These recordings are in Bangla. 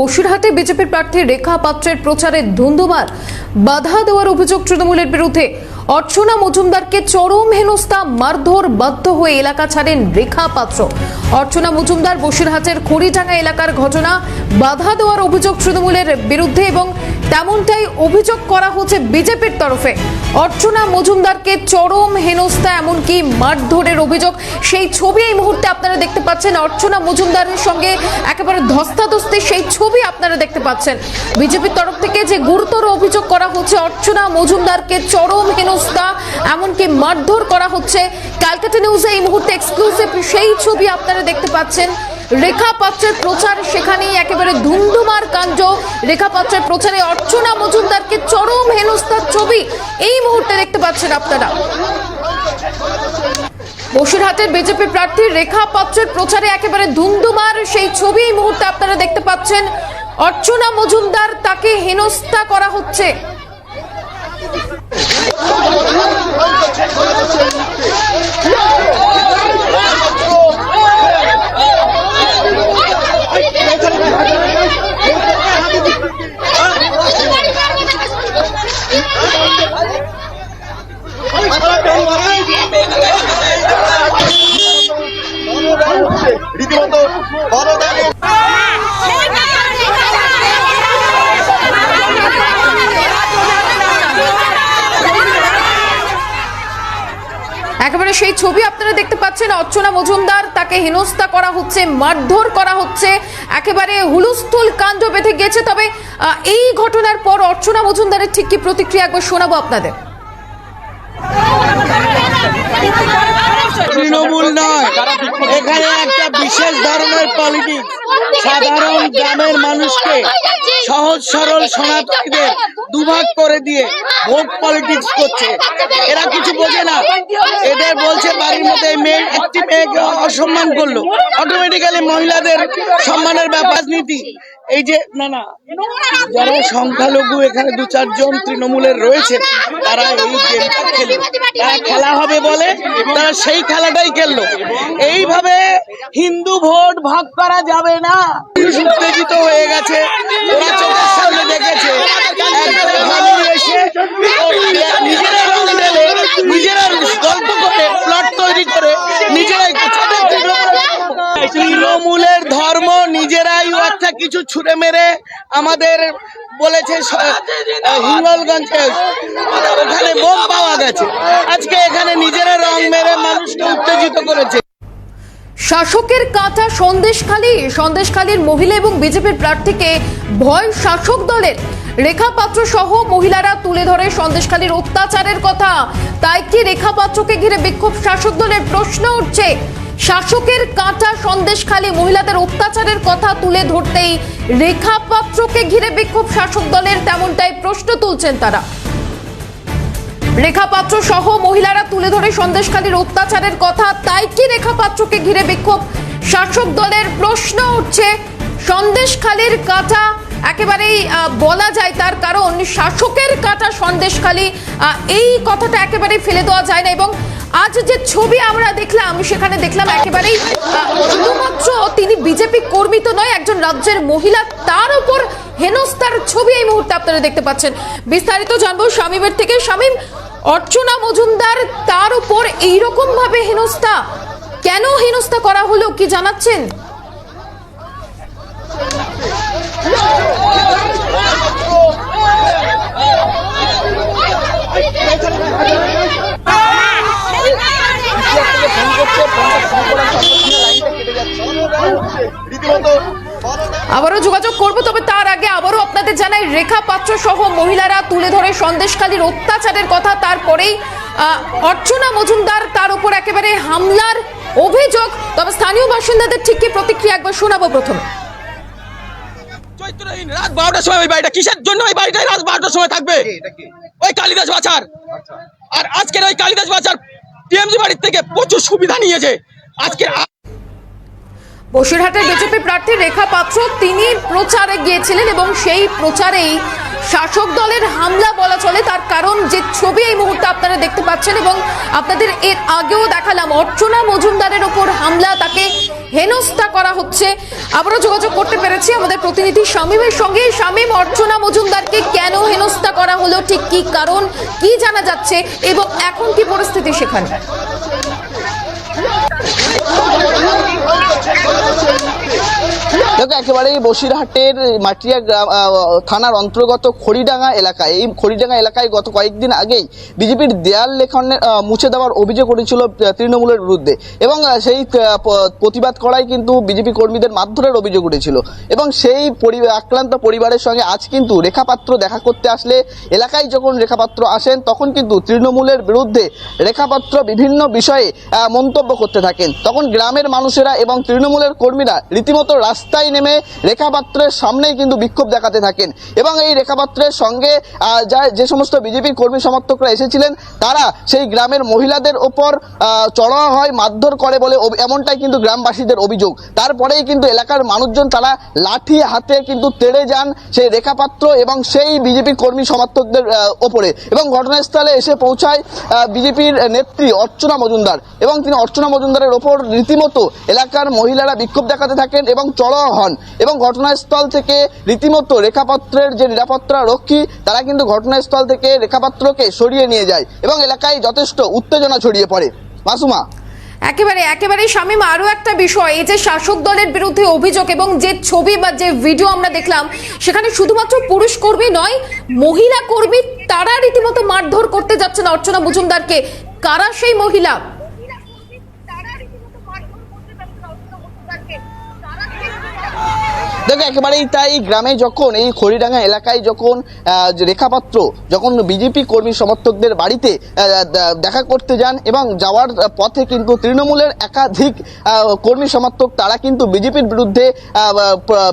বসিরহাটে বিজেপির প্রার্থী রেখা পাত্রের প্রচারে ধুন্ধুমার বাধা দেওয়ার অভিযোগ তৃণমূলের বিরুদ্ধে। অর্চনা মজুমদারকে চরম হেনস্থা, মারধর, বাধ্য হয়ে এলাকা ছাড়েন রেখা পাত্র। অর্চনা মজুমদার বসিরহাটের খড়িডাঙ্গা এলাকার ঘটনা, বাধা দেওয়ার অভিযোগ তৃণমূলের বিরুদ্ধে এবং তেমনটাই অভিযোগ করা হচ্ছে বিজেপির তরফে। অর্চনা মজুমদারকে চরম হেনস্থা, এমনকি মারধরের অভিযোগ, সেই ছবি এই মুহূর্তে আপনারা দেখতে পাচ্ছেন। অর্চনা মজুমদারের সঙ্গে একেবারে ধস্তাধস্তি, সেই ছবি আপনারা দেখতে পাচ্ছেন। বিজেপির তরফ থেকে যে গুরুতর অভিযোগ করা হচ্ছে, অর্চনা মজুমদারকে চরম হেনস্থা এমনকি মারধর করা হচ্ছে। ক্যালকাটা নিউজে এই মুহূর্তে এক্সক্লুসিভ সেই ছবি আপনারা দেখতে পাচ্ছেন। রেখা পাত্রের প্রচার সেখানেই একেবারে ধুমধুমার কাণ্ড। রেখা পাত্রের প্রচারে অর্চনা মজুমদারকে চরম হেনস্থার ছবি এই মুহূর্তে দেখতে পাচ্ছেন আপনারা। বসিরহাটের বিজেপি প্রার্থী রেখা পাত্রের প্রচারে একেবারে ধুমধুমার সেই ছবি এই মুহূর্তে আপনারা দেখতে পাচ্ছেন। অর্চনা মজুমদার তাকে হেনস্থা করা হচ্ছে। রীতিমতো একেবারে সেই ছবি আপনারা দেখতে পাচ্ছেন। অর্চনা মজুমদার, তাকে হেনস্থা করা হচ্ছে, মারধর করা হচ্ছে। একেবারে হুলুস্থুল কাণ্ড বেঁধে গেছে। তবে এই ঘটনার পর অর্চনা মজুমদারের ঠিক কি প্রতিক্রিয়া? একবার শোনাবো আপনাদের। তৃণমূল নয় এখানে একটা বিশেষ ধরনের পলিটিক্স। সাধারণ গ্রামের মানুষকে সহজ সরল সনাতনীদের দুভাগ করে দিয়ে ভোট পলিটিক্স করছে। এরা কিছু বোঝে না। এদের বলছে বাড়ির মধ্যে মেয়ে, একটি মেয়েকে অসম্মান করল। অটোমেটিক্যালি মহিলাদের সম্মানের ব্যাপার, রাজনীতি। এই যে, না না, যারা সংখ্যালঘু এখানে দু চারজন তৃণমূলের রয়েছে, তারা এই গেমটা খেলে তারা খেলা হবে বলে তারা সেই খেলাটাই খেললো। এইভাবে হিন্দু ভোট ভাগ করা যাবে না। উত্তেজিত হয়ে গেছে। দেখেছে। নিজেরা নিজেরা গল্প করে প্লট তৈরি করে নিজেরাই ছোট তৃণমূল- তৃণমূলের ধর্ম নিজেরাই একটা কিছু ছুঁড়ে মেরে আমাদের বলেছে হিঙ্গলগঞ্জে ওখানে বোম পাওয়া গেছে। আজকে এখানে নিজেরা রং মেরে মানুষকে উত্তেজিত করেছে। শাসকের কাঁথা সন্দেশখালী, সন্দেশখালীর মহিলা এবং বিজেপির প্রার্থীকে ভয় শাসক দলের। রেখা পাত্র সহ মহিলারা তুলে ধরে সন্দেশখালীর অত্যাচারের কথা। তাই কি রেখা পাত্রকে ঘিরে বিক্ষোভ শাসক দলের প্রশ্ন উঠছে? শাসকের কাঁটা সন্দেশখালী মহিলাদের অত্যাচারের কথা তুলে ধরতেই রেখা পাত্রকে ঘিরে বিক্ষোভ শাসক দলের তেমনটাই প্রশ্ন তুলছেন তারা। রেখা পাত্র সহ মহিলারা তুলে ধরে সন্দেশখালীর অত্যাচারের কথা, তাই কি রেখা পাত্রকে ঘিরে বিক্ষোভ? শাসক দলের প্রশ্ন উঠছে, সন্দেশখালীর কাটা একেবারেই বলা যায় তার কারণ শাসকের কাটা সন্দেশখালী এই কথাটা একেবারেই ফেলে দেওয়া যায় না এবং আজ যে ছবি আমরা দেখলাম, সেখানে দেখলাম একেবারেই শুধুমাত্র তিনি বিজেপি কর্মী তো নয়, একজন রাজ্যের মহিলা, তার উপর হেনস্তার ছবি এই মুহূর্তে আপনারা দেখতে পাচ্ছেন। বিস্তারিত জানব শামীমের থেকে। শামীম, অর্চনা মজুমদার, তার উপর এইরকম ভাবে হেনস্থা? কেন হেনস্থা করা হলো, কি জানাচ্ছেন? রীতিমতো বড় আবারও যোগাযোগ করব তবে তার আগে আবারও আপনাদের জানাই রেখা পাত্র সহ মহিলারা তুলে ধরে সন্দেশখালীর অত্যাচারের কথা তারপরেই অর্চনা মজুমদার তার উপর একেবারে হামলার অভিযোগ। তবে স্থানীয় বাসিন্দাদের ঠিক কি প্রতিক্রিয়া একবার শোনাবো প্রথমে। চৈত্রহীন রাত বারোটার সময় ওই বাড়িটা কিসের জন্য ওই বাড়িটাই রাত বারোটার সময় থাকবে? ওই কালিদাস বাজার আর আজকের ওই কালিদাস বাজার টিএমজি বাড়ির থেকে প্রচুর সুবিধা নিয়েছে। আজকের আ- বসিরহাটের বিজেপি প্রার্থী রেখা পাত্র, তিনি প্রচারে গিয়েছিলেন এবং সেই প্রচারেই শাসক দলের হামলা বলা চলে। তার কারণ যে ছবি এই মুহূর্তে আপনারা দেখতে পাচ্ছেন এবং আপনাদের এর আগেও দেখালাম, অর্চনা মজুমদারের ওপর হামলা, তাকে হেনস্থা করা হচ্ছে। আবারও যোগাযোগ করতে পেরেছি আমাদের প্রতিনিধি শামীমের সঙ্গে। শামীম, অর্চনা মজুমদারকে কেন হেনস্থা করা হলো, ঠিক কি কারণ, কি জানা যাচ্ছে এবং এখন কি পরিস্থিতি সেখানে? Yeah. দেখো, একেবারেই বসিরহাটের মাটিয়া গ্রাম থানার অন্তর্গত খড়িডাঙ্গা এলাকায়। এই খড়িডাঙ্গা এলাকায় গত কয়েকদিন আগেই বিজেপির দেয়াল লেখনের মুছে দেওয়ার অভিযোগ উঠেছিল তৃণমূলের বিরুদ্ধে। এবং সেই প্রতিবাদ করাই কিন্তু বিজেপি কর্মীদের মারধরের অভিযোগ উঠেছিল। এবং সেই আক্রান্ত পরিবারের সঙ্গে আজ কিন্তু রেখাপাত্র দেখা করতে আসলে, এলাকায় যখন রেখাপাত্র আসেন, তখন কিন্তু তৃণমূলের বিরুদ্ধে রেখাপাত্র বিভিন্ন বিষয়ে মন্তব্য করতে থাকেন। তখন গ্রামের মানুষেরা এবং তৃণমূলের কর্মীরা রীতিমতো রাস্তায় নেমে রেখাপাত্রের সামনেই কিন্তু বিক্ষোভ দেখাতে থাকেন। এবং এই রেখাপাত্রের সঙ্গে যা যে সমস্ত বিজেপির কর্মী সমর্থকরা এসেছিলেন, তারা সেই গ্রামের মহিলাদের ওপর চড়াও হয়, মারধর করে বলে এমনটাই কিন্তু গ্রামবাসীদের অভিযোগ। তারপরেই কিন্তু এলাকার মানুষজন তারা লাঠি হাতে কিন্তু তেড়ে যান সেই রেখাপাত্র এবং সেই বিজেপি কর্মী সমর্থকদের ওপরে। এবং ঘটনাস্থলে এসে পৌঁছায় বিজেপির নেত্রী অর্চনা মজুমদার। এবং তিনি অর্চনা মজুমদারের ওপর রীতিমতো এলাকার মহিলারা বিক্ষোভ দেখাতে থাকেন এবং চড়াও হন এবং ঘটনাস্থল থেকে রীতিমতো রেখাপত্রের যে নিরাপত্তা রক্ষী, তারা কিন্তু ঘটনাস্থল থেকে রেখাপত্রকে সরিয়ে নিয়ে যায় এবং এলাকায় যথেষ্ট উত্তেজনা ছড়িয়ে পড়ে। মাসুমা? একেবারে একেবারে শামীম আরও একটা বিষয়, এই যে শাসক দলের বিরুদ্ধে অভিযোগ এবং যে ছবি বা যে ভিডিও আমরা দেখলাম, সেখানে শুধুমাত্র পুরুষ কর্মী নয়, মহিলা কর্মী, তারা রীতিমতো মারধর করতে যাচ্ছেন অর্চনা মজুমদারকে। কারা সেই মহিলা? দেখো, একেবারেই তাই গ্রামে যখন, এই খড়িডাঙ্গা এলাকায় যখন রেখাপাত্র, যখন বিজেপি কর্মী সমর্থকদের বাড়িতে দেখা করতে যান এবং যাওয়ার পথে কিন্তু তৃণমূলের একাধিক কর্মী সমর্থক, তারা কিন্তু বিজেপির বিরুদ্ধে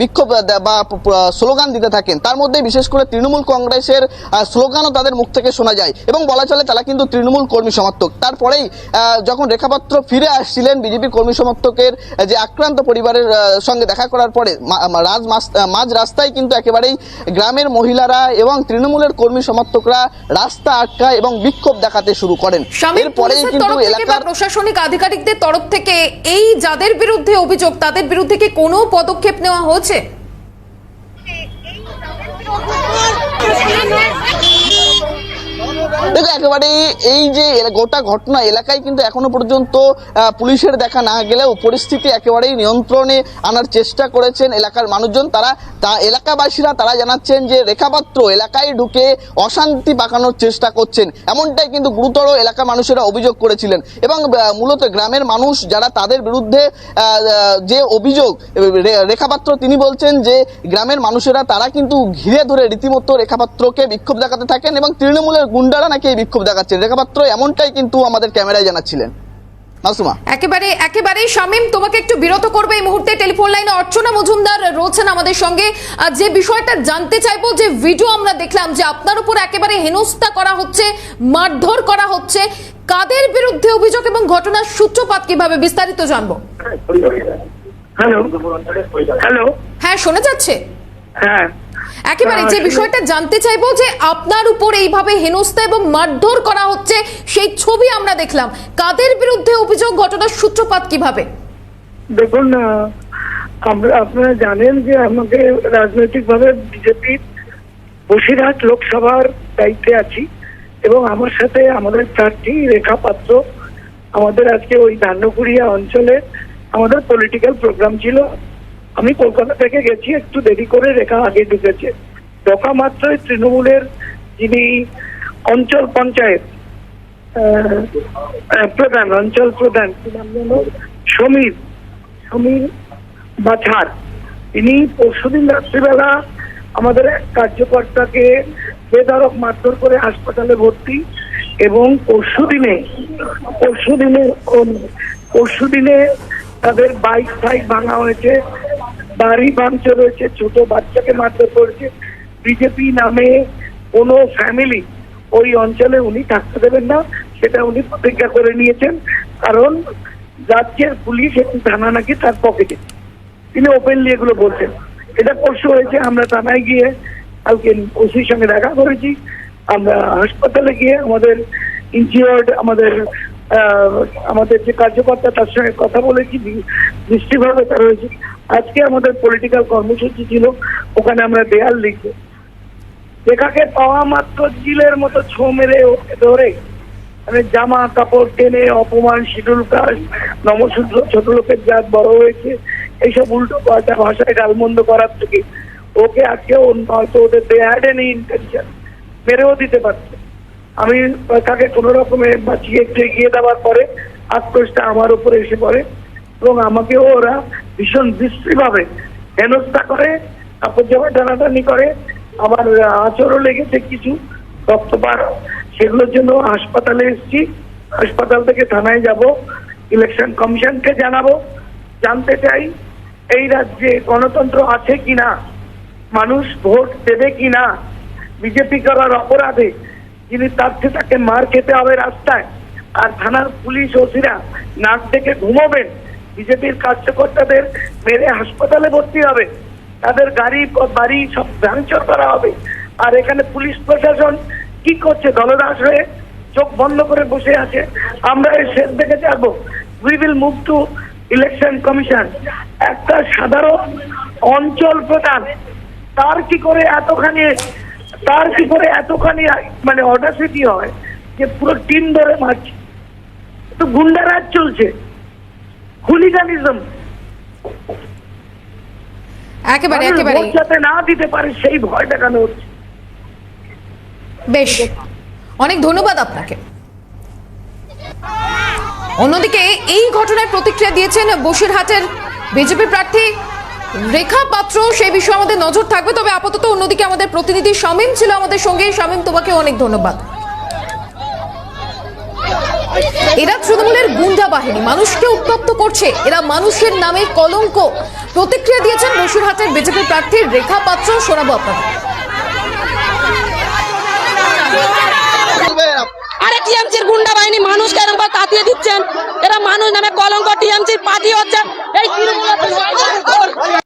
বিক্ষোভ বা স্লোগান দিতে থাকেন। তার মধ্যে বিশেষ করে তৃণমূল কংগ্রেসের স্লোগানও তাদের মুখ থেকে শোনা যায় এবং বলা চলে তারা কিন্তু তৃণমূল কর্মী সমর্থক। তারপরেই যখন রেখাপাত্র ফিরে আসছিলেন বিজেপি কর্মী সমর্থকের যে আক্রান্ত পরিবারের সঙ্গে দেখা করার পরে রাজ মাঝ রাস্তায় কিন্তু একেবারেই গ্রামের মহিলারা এবং তৃণমূলের কর্মী সমর্থকরা রাস্তা আটকায় এবং বিক্ষোভ দেখাতে শুরু করেন এরপরেই কিন্তু এলাকার প্রশাসনিক আধিকারিকদের তরফ থেকে এই যাদের বিরুদ্ধে অভিযোগ তাদের বিরুদ্ধে কি কোনো পদক্ষেপ নেওয়া হয়েছে দেখো, একেবারে এই যে গোটা ঘটনা এলাকায় কিন্তু এখনও পর্যন্ত পুলিশের দেখা না গেলেও পরিস্থিতি একেবারেই নিয়ন্ত্রণে আনার চেষ্টা করেছেন এলাকার মানুষজন। তারা, তা এলাকাবাসীরা তারা জানাচ্ছেন যে রেখাপাত্র এলাকায় ঢুকে অশান্তি পাকানোর চেষ্টা করছেন। এমনটাই কিন্তু গুরুতর এলাকার মানুষেরা অভিযোগ করেছিলেন। এবং মূলত গ্রামের মানুষ যারা তাদের বিরুদ্ধে যে অভিযোগ রেখাপাত্র তিনি বলছেন যে গ্রামের মানুষেরা তারা কিন্তু ঘিরে ধরে রীতিমতো রেখাপাত্রকে বিক্ষোভ দেখাতে থাকেন এবং তৃণমূলের গুন্ডারা নাকি এই বিক্ষোভ দেখাচ্ছেন? রেখাপাত্র এমনটাই কিন্তু আমাদের ক্যামেরায় জানাচ্ছিলেন। মাসুমা? একেবারে একেবারে শামীম তোমাকে একটু বিরত করবে এই মুহূর্তে। টেলিফোন লাইনে অর্চনা মজুমদার রয়েছেন আমাদের সঙ্গে। যে বিষয়টা জানতে চাইব যে ভিডিও আমরা দেখলাম যে আপনার উপর একেবারে হেনস্থা করা হচ্ছে মারধর করা হচ্ছে। কাদের বিরুদ্ধে অভিযোগ এবং ঘটনার সূত্রপাত কীভাবে বিস্তারিত জানব? Hello hello. হ্যাঁ শোনা যাচ্ছে? হ্যাঁ। একেবারে যে বিষয়টা জানতে চাইব যে আপনার উপর এইভাবে হেনস্থা এবং মারধর করা হচ্ছে সেই ছবি আমরা দেখলাম। কাদের বিরুদ্ধে অভিযোগ ঘটনার সূত্রপাত কীভাবে? দেখুন আমরা আপনারা জানেন যে আমাকে রাজনৈতিকভাবে বিজেপির বসিরহাট লোকসভার দায়িত্বে আছি এবং আমার সাথে আমাদের প্রার্থী রেখা পাত্র আমাদের আজকে ওই ধান্যকুড়িয়া অঞ্চলে আমাদের পলিটিক্যাল প্রোগ্রাম ছিল। আমি কলকাতা থেকে গেছি, একটু দেরি করে রেখা আগে ঢুকেছে। ঢোকা মাত্রই তৃণমূলের যিনি অঞ্চল পঞ্চায়েত প্রধান, অঞ্চল প্রধান? সমীর সমীর বাছার। তিনি পরশুদিন রাত্রিবেলা আমাদের কার্যকর্তাকে বেধরক মারধর করে হাসপাতালে ভর্তি এবং পরশু দিনে পরশু দিনে পরশু দিনে তাদের বাইক ফাইক ভাঙা হয়েছে। বাড়ি ভাঙচুর হয়েছে ছোট বাচ্চাকে মারধর করেছে। বিজেপি নামে কোনো ফ্যামিলি ওই অঞ্চলে উনি থাকতে দেবেন না, সেটা উনি প্রতিজ্ঞা করে নিয়েছেন। কারণ রাজ্যের পুলিশ এবং থানা নাকি তার পকেটে তিনি ওপেনলি এগুলো বলছেন। এটা পরশু হয়েছে, আমরা থানায় গিয়ে কালকে ওসির সঙ্গে দেখা করেছি। আমরা হাসপাতালে গিয়ে আমাদের ইনজিওর্ড আমাদের আমাদের যে কার্যকর্তা তার সঙ্গে কথা বলেছি দৃষ্টিভাবে তার হয়েছে আজকে আমাদের পলিটিক্যাল কর্মসূচি ছিল, ওখানে আমরা দেয়াল লিখব। রেখাকে পাওয়া মাত্র জিলের মতো ছো মেরে ধরে মানে জামা কাপড় টেনে অপমান শিডুল কাস্ট নমশূদ্র, ছোট লোকের জাত বড় হয়েছে, এইসব উল্টো পাল্টা ভাষায় গালমন্দ করার থেকে ওকে আজকে হয়তো ওদের দে হ্যাড এনি ইন্টেনশন মেরেও দিতে পারছে। আমি তাকে কোন রকমে বাঁচিয়ে একটু এগিয়ে দেওয়ার পরে আক্রোশটা আমার উপরে এসে পড়ে এবং আমাকেও ওরা ভীষণ বিশ্রীভাবে হেনস্থা করে তারপর জামা টানাটানি করে, আমার আচরও লেগেছে কিছু রক্তপার সেগুলোর জন্য হাসপাতালে এসেছি। হাসপাতাল থেকে থানায় যাব, ইলেকশন কমিশনকে জানাব, জানতে চাই এই রাজ্যে গণতন্ত্র আছে কিনা, মানুষ ভোট দেবে কিনা, বিজেপি করার অপরাধে যিনি তার চেয়ে তাকে মার খেতে হবে রাস্তায়, আর থানার পুলিশ ওসিরা নাক থেকে ঘুমোবেন বিজেপির কার্যকর্তাদের মেরে হাসপাতালে ভর্তি হবে। তাদের গাড়ি, বাড়ি সব ভাঙচুর করা হবে। আর এখানে পুলিশ প্রশাসন কি করছে? দলদাস হয়ে চোখ বন্ধ করে বসে আছে। আমরা এই শেষ দেখে যাব। We will move to election commission একটা সাধারণ অঞ্চল প্রধান, তার কি করে এতখানি, তার কি করে এতখানি মানে অডাসিটি হয় যে পুরো টিম ধরে মারছে। তো গুন্ডারাজ চলছে। হুলিগানিজম। একেবারে একেবারে। যাতে না দিতে পারে সেই ভয় দেখানো হচ্ছে। বেশ। অনেক ধন্যবাদ আপনাকে। অন্যদিকে এই ঘটনায় প্রতিক্রিয়া দিয়েছেন বসিরহাটের বিজেপি প্রার্থী রেখা পাত্র। সেই বিষয়ে আমাদের নজর থাকবে তবে আপাতত অন্যদিকে আমাদের প্রতিনিধি শামীম ছিল আমাদের সঙ্গে। শামীম তোমাকে অনেক ধন্যবাদ। এরা তৃণমূলের গুন্ডা বাহিনী। মানুষকে উত্তপ্ত করছে। এরা মানুষের নামে কলঙ্ক। প্রতিক্রিয়া দিয়েছেন বসিরহাটের বিজেপি প্রার্থী রেখা পাত্র। শোনাবো আপনাদের। বাহিনী দিচ্ছেন। এরা মানুষ নামে কলঙ্ক। টিএমসির পার্টি হচ্ছে এই তৃণমূলের।